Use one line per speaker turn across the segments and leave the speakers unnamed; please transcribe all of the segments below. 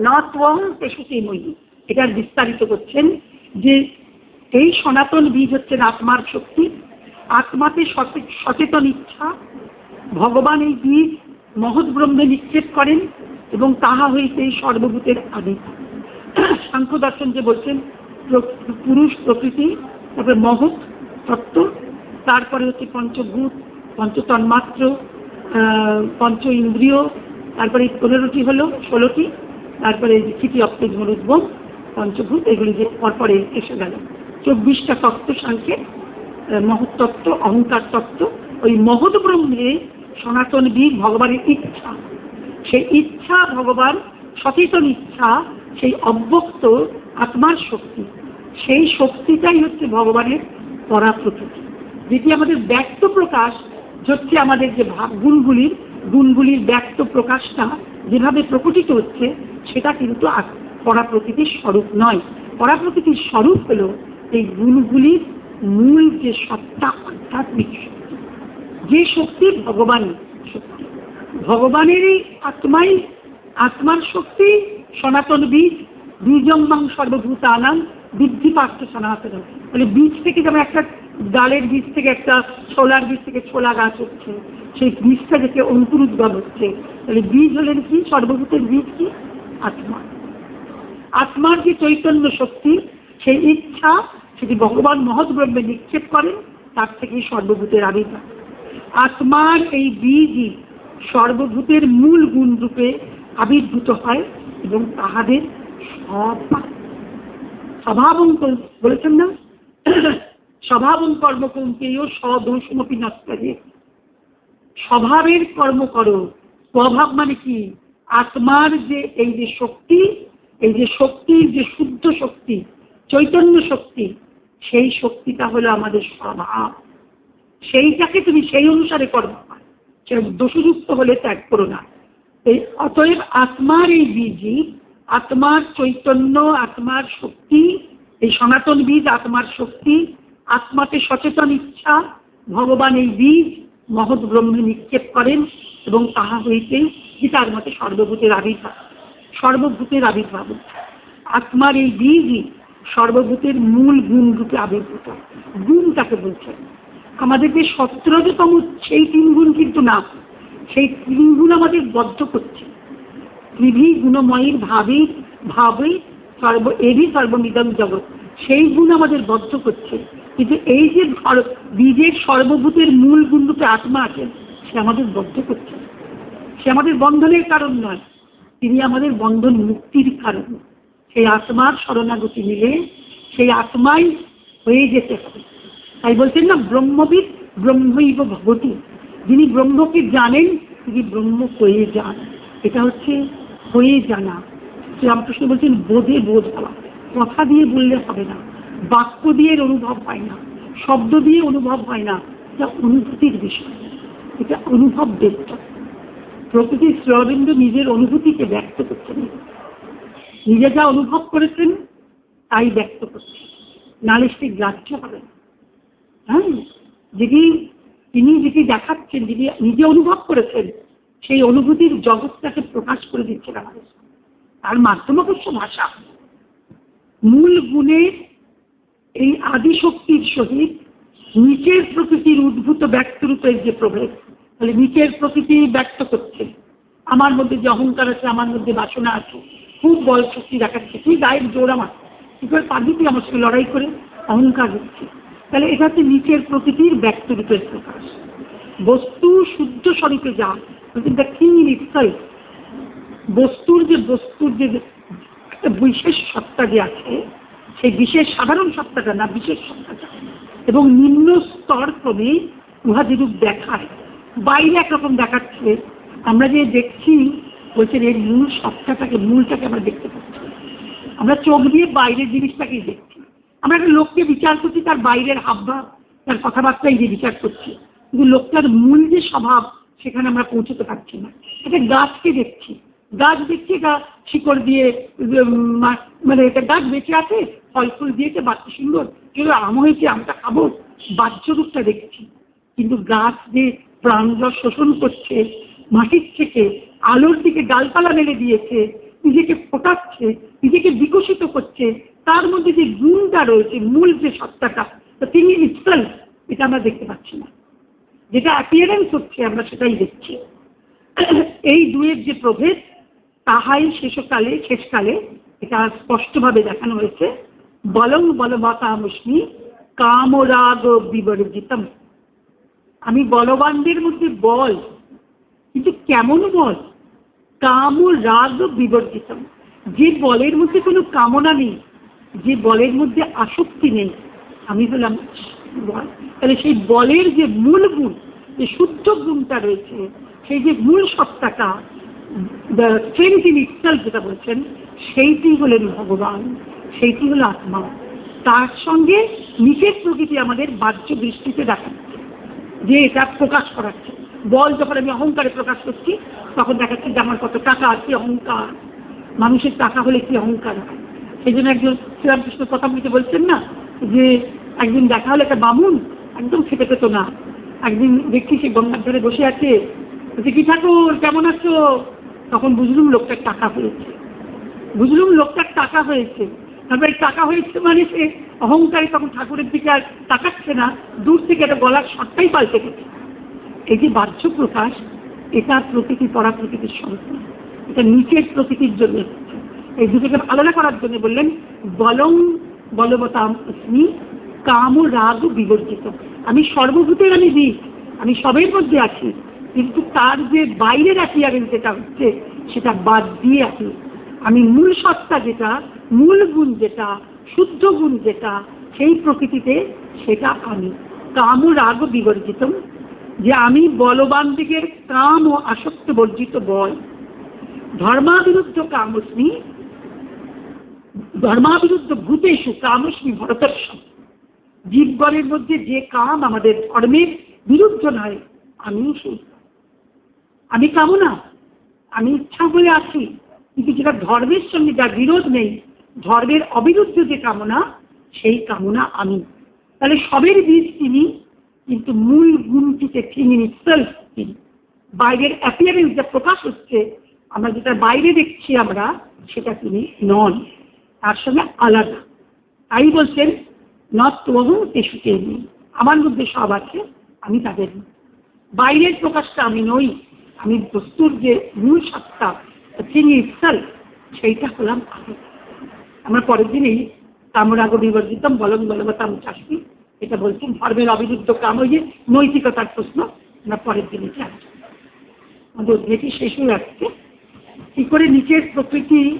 না ত্বং পেশুতে এটার বিস্তারিত করছেন যে এই সনাতন বীজ হচ্ছেন আত্মার শক্তি। আত্মাতে সচেতন ইচ্ছা। ভগবান এই বীজ মহৎ ব্রহ্মে নিক্ষেপ করেন এবং তাহা হইতে সর্বভূতের আদি। সাংখ্য দর্শন যে বলছেন পুরুষ প্রকৃতি, তারপরে মহৎ তত্ত্ব, তারপরে হচ্ছে পঞ্চভূত, পঞ্চতন্মাত্র পঞ্চ ইন্দ্রিয়, তারপরে পনেরোটি হলো, ষোলোটি। তারপরে এই যে চিঠি অপ্তেজ মরুদ্গম পঞ্চভূত, এগুলি যে পরপরে এসে গেল। চব্বিশটা তত্ত্ব সাংখ্যে মহৎ তত্ত্ব, অহংকার তত্ত্ব, ওই মহৎ ব্রহ্মে সনাতন বীর ভগবানের ইচ্ছা। সেই ইচ্ছা ভগবান, সচেতন ইচ্ছা, সেই অব্যক্ত আত্মার শক্তি। সেই শক্তিটাই হচ্ছে ভগবানের পরা প্রকৃতি যেটি আমাদের ব্যক্ত প্রকাশ হচ্ছে আমাদের যে ভাব গুণগুলির গুণগুলির ব্যক্ত প্রকাশটা যেভাবে প্রকটিত হচ্ছে সেটা কিন্তু আ- পরা প্রকৃতির স্বরূপ নয়। পরা প্রকৃতির স্বরূপ হলো এই গুণগুলির মূল যে সত্তা, আধ্যাত্মিক যে শক্তি ভগবান শক্তি। ভগবানের এই আত্মাই আত্মার শক্তি, সনাতন বীজ, বীজম্বাং সর্বভূত আনাম বৃদ্ধি পার্থ সনাতন। মানে বীজ থেকে যেমন একটা ডালের বীজ থেকে একটা ছোলার বীজ থেকে ছোলা গাছ হচ্ছে সেই বীজটা থেকে অঙ্কুর উদ্গম হচ্ছে। তাহলে বীজ হলেন কি? সর্বভূতের বীজ কি? আত্মা। আত্মার যে চৈতন্য শক্তি, সেই ইচ্ছা সেটি ভগবান মহৎ ব্রহ্মে নিক্ষেপ করেন, তার থেকেই সর্বভূতের আবির্ভাব। আত্মার এই বীজই সর্বভূতের মূল গুণ রূপে আবির্ভূত হয় এবং তাহাদের সব বলেছেন না? স্বভাবং কর্ম কৌন্তেয় সদোষমপি নস্তারে স্বভাবের কর্ম করো, স্বভাব মানে কি? আত্মার যে এই যে শক্তি, এই যে শক্তির যে শুদ্ধ শক্তি, চৈতন্য শক্তি, সেই শক্তিটা হলো আমাদের স্বভাব। সেইটাকে তুমি সেই অনুসারে কর্ম দোষযুক্ত হলে ত্যাগ করো না। এই অতএব আত্মার এই বীজই আত্মার চৈতন্য, আত্মার শক্তি, এই সনাতন বীজ, আত্মার শক্তি, আত্মাতে সচেতন ইচ্ছা, ভগবান এই বীজ মহৎ ব্রহ্মে নিক্ষেপ করেন এবং তাহা হইতে গীতার মতে সর্বভূতের আবির্ভাব সর্বভূতের আবির্ভাব আত্মার এই বীজই সর্বভূতের মূল গুণ রূপে আবির্ভূত। গুণ তাকে বলছেন। আমাদের যে সতেরোতম সেই তিন গুণ কিন্তু না। সেই তিন গুণ আমাদের বদ্ধ করছে। ত্রিভি গুণময়ীর ভাবে ভাবে সর্ব এরই সর্বনিদম জগৎ। সেই গুণ আমাদের বদ্ধ করছে কিন্তু এই যে বীজের সর্বভূতের মূল গুণ রূপে আত্মা আছেন, সে আমাদের বদ্ধ করছে। সে আমাদের বন্ধনের কারণ নয়, তিনি আমাদের বন্ধন মুক্তির কারণ। সেই আত্মার শরণাগতি মিলে সেই আত্মাই হয়ে যেতে হবে। তাই বলছেন না, ব্রহ্মবিদ ব্রহ্মৈব ভগবতী যিনি ব্রহ্মকে জানেন, তিনি ব্রহ্ম হয়ে যান। এটা হচ্ছে হয়ে জানা। শ্রীরামকৃষ্ণ বলছেন, বোধে বোধ হওয়া। কথা দিয়ে বললে হবে না। বাক্য দিয়ে অনুভব হয় না। শব্দ দিয়ে অনুভব হয় না। এটা অনুভূতির বিষয়। এটা অনুভব ব্যক্ত। প্রকৃতির শ্রীঅরবিন্দ নিজের অনুভূতিকে ব্যক্ত করছেন। নিজে যা অনুভব করেছেন, তাই ব্যক্ত করছেন। নাহলে সেটি গ্রাহ্য হবে। হ্যাঁ? যেটি তিনি যেটি দেখাচ্ছেন, যিনি নিজে অনুভব করেছেন, সেই অনুভূতির জগৎটাকে প্রকাশ করে দিচ্ছেন আমাদের। তার মাধ্যম অবশ্য ভাষা। মূল গুণের এই আদি শক্তির সহিত নিচের প্রকৃতির উদ্ভূত ব্যক্তরূপের যে প্রভেদ, তাহলে নিচের প্রকৃতি ব্যক্ত করছে। আমার মধ্যে যে অহংকার আছে, আমার মধ্যে বাসনা আছে, খুব বল শক্তি দেখাচ্ছে তুই গায়ের জোর আমার। কি করে পারবি তুই আমার সঙ্গে লড়াই করে? অহংকার হচ্ছে। তাহলে এটা হচ্ছে নিচের প্রকৃতির ব্যক্তরূপের প্রকাশ। বস্তু শুদ্ধ স্বরূপে যা দ্য ইন ইটসেলফ বস্তুর যে বস্তুর যে একটা বিশেষ সত্তা যে আছে, সেই বিশেষ সাধারণ সত্তাটা না, বিশেষ সত্তাটা এবং নিম্ন স্তর ক্রমে উহা যেরূপ দেখায়, বাইরে একরকম দেখাচ্ছে। আমরা যে দেখছি বলছেন এর মূল সত্তাটাকে মূলটাকে আমরা দেখতে পাচ্ছি। আমরা চোখ দিয়ে বাইরের জিনিসটাকেই দেখছি। আমরা একটা লোককে বিচার করছি, তার বাইরের হাবভাব, তার কথাবার্তাই যে বিচার করছি। কিন্তু লোকটার মূল যে স্বভাব, সেখানে আমরা পৌঁছতে পারছি না। একটা গাছকে দেখছি। গাছ দেখছি এটা শিকড় দিয়ে মানে একটা গাছ বেঁচে আছে, ফল ফুল দিয়েছে বাচ্চা সুন্দর। কিন্তু আম হয়েছে, আমটা খাব। বাহ্য রূপটা দেখছি। কিন্তু গাছ যে প্রাণরস শোষণ করছে, মাটির থেকে আলোর দিকে ডালপালা মেলে দিয়েছে, নিজেকে ফোটাচ্ছে, নিজেকে বিকশিত করছে, তার মধ্যে যে গুণটা রয়েছে, মূল যে সত্তাটা, তো তিনি ইটসেলফ এটা আমরা দেখতে পাচ্ছি না। যেটা অ্যাপিয়ারেন্স হচ্ছে, আমরা সেটাই দেখছি। এই দুয়ের যে প্রভেদ তাহাই শেষকালে শেষকালে এটা স্পষ্টভাবে দেখানো হয়েছে। বলং বলবতামস্মি কামরাগ বিবর্জিতম। আমি বলবানদের মধ্যে বল, কিন্তু কেমন বল? কাম রাগ বিবর্জিতম। যে বলের মধ্যে কোনো কামনা নেই, যে বলের মধ্যে আসক্তি নেই, আমি হলাম বল। তাহলে সেই বলের যে মূল গুণ, যে শুদ্ধ গুণটা রয়েছে, সেই যে মূল সত্তাটা স্ট্রেংথ ইন ইটসেলফ যেটা বলছেন, সেইটি হলেন ভগবান, সেইটি হলো আত্মা। তার সঙ্গে নিচের প্রকৃতি আমাদের বাহ্য দৃষ্টিতে দেখাচ্ছে যে এটা প্রকাশ করাচ্ছে। বল যখন আমি অহংকারে প্রকাশ করছি, তখন দেখাচ্ছে যে আমার কত টাকা আছে অহংকার। মানুষের টাকা হলে কি অহংকার সেই জন্য একজন শ্রীরামকৃষ্ণ কথা বলতে বলছেন না, যে একদিন দেখা হলে একটা বামুন একদম খেতে পেত না। একদিন দেখছি সে গঙ্গার ধারে বসে আছে। কি ঠাকুর, কেমন আছো? তখন বুঝলুম লোকটার টাকা হয়েছে। বুঝলুম লোকটার টাকা হয়েছে। তারপরে টাকা হয়েছে মানে সে অহংকারী তখন ঠাকুরের দিকে আর তাকাচ্ছে না, দূর থেকে একটা গলার শটটাই পাল্টে গেছে। এই যে বাহ্য প্রকাশ, এটা প্রকৃতি পরা প্রকৃতির সন্তান। এটা নিচের প্রকৃতির জন্য এই দুটোকে আলাদা করার জন্য বললেন, বলং বলবতাম অস্মি কাম ও রাগ বিবর্জিত। আমি সর্বভূতের আমি দিই আমি সবের মধ্যে আছি। কিন্তু তার যে বাইরের অ্যাপিয়ারেন্স যেটা হচ্ছে, সেটা বাদ দিয়ে আছি আমি মূল সত্তা যেটা, মূল গুণ যেটা, শুদ্ধ গুণ যেটা, সেই প্রকৃতিতে সেটা আমি। কাম রাগ বিবর্জিত। যে আমি বলবান দিকের কাম ও আসক্ত বর্জিত বল। ধর্মাবিরুদ্ধ কামস্মি, ধর্মাবিরুদ্ধ ভূতেষু কামস্মি ভরতর্ষম জীবগণের মধ্যে যে কাম আমাদের ধর্মের বিরুদ্ধ নয় আমি সেই। আমি কামনা আমি ইচ্ছা বলে আছি, কিন্তু যেটা ধর্মের সঙ্গে, যার বিরোধ নেই, ধর্মের অবিরুদ্ধ যে কামনা, সেই কামনা আমি। তাহলে সবের বীজ তিনি, কিন্তু মূল গুণটিতে তিনি ইটসেলফ তিনি। বাইরের অ্যাপিয়ারেন্স যা প্রকাশ হচ্ছে, আমরা যেটা বাইরে দেখছি আমরা, সেটা তিনি নন, তার সঙ্গে আলাদা। তাই বলছেন নট তবু তেসুকে নেই আমার মধ্যে সব আছে, আমি তাদের বাইরের প্রকাশটা আমি নই। আমি বস্তুর যে মূল সত্তা তিনি ইটসেলফ সেইটা হলাম আমি। আমরা পরের দিনেই কামরাগ বিবর্জিতম বলন বলবতাম চাষি, এটা বলছেন, ধর্মের অবিরুদ্ধ কাম, ওই যে নৈতিকতার প্রশ্ন, আমরা পরের দিনে আমাদের অধ্যায়টি শেষ হয়ে যাচ্ছে। কি করে নিচের প্রকৃতি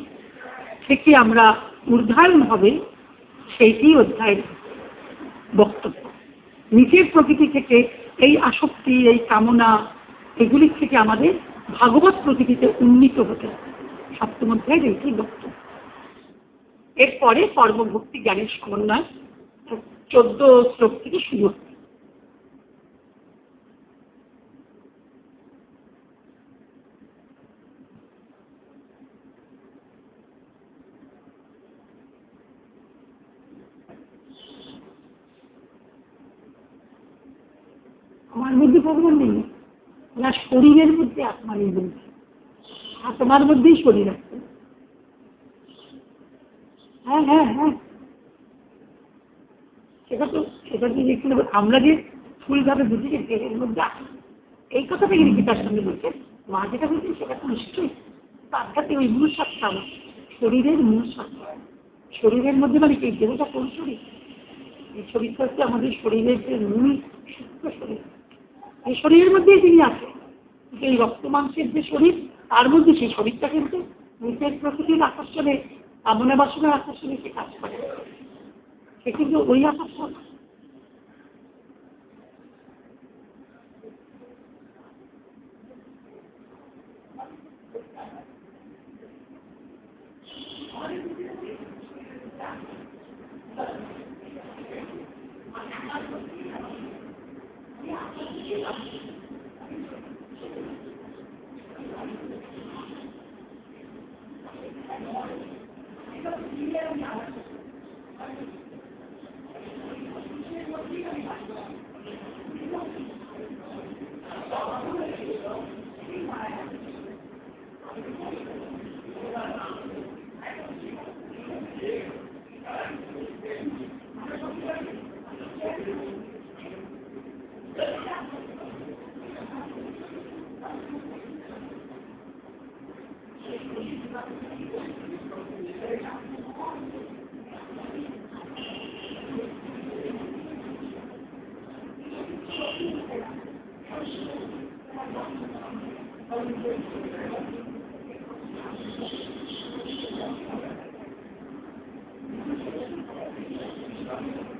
থেকে আমরা উদ্ধারণ হবে, সেইটি অধ্যায়ের বক্তব্য। নিচের প্রকৃতি থেকে এই আসক্তি, এই কামনা এগুলির থেকে আমাদের ভাগবত প্রকৃতিতে উন্নীত হতে সপ্তম অধ্যায়ের এইটি বক্তব্য এরপরে কর্মভক্তি জ্ঞানের সমন্বয় চোদ্দ শ্লোক থেকে শুরু হবে আমার মধ্যে ভগবান নেই না শরীরের মধ্যে আত্মা নেই আত্মার মধ্যেই শরীর আছে। হ্যাঁ হ্যাঁ হ্যাঁ। সেটা তো সেটা তো যেখানে আমরা যে ফুলভাবে বুঝি যে দেহের মধ্যে এই কথাটা কিন্তু গীতার সঙ্গে বলছে? মা যেটা বলছেন সেটা তো নিশ্চয়ই। তার সাথে ওই মূল সত্তা আমার। শরীরের মূল সত্তা। শরীরের মধ্যে মানে কি? দেহটা কোন শরীর? এই শরীরটা হচ্ছে আমাদের শরীরের যে মূল, সূক্ষ্ম শরীর। এই শরীরের মধ্যেই তিনি আছে কিন্তু এই রক্ত মাংসের যে শরীর, তার মধ্যে সেই শরীরটা কিন্তু নিজের প্রকৃতির আকর্ষণে আমনে বাসনের আকর্ষণে সে কাজ করে সে কিন্তু ওই আকর্ষণ Thank you. Thank you.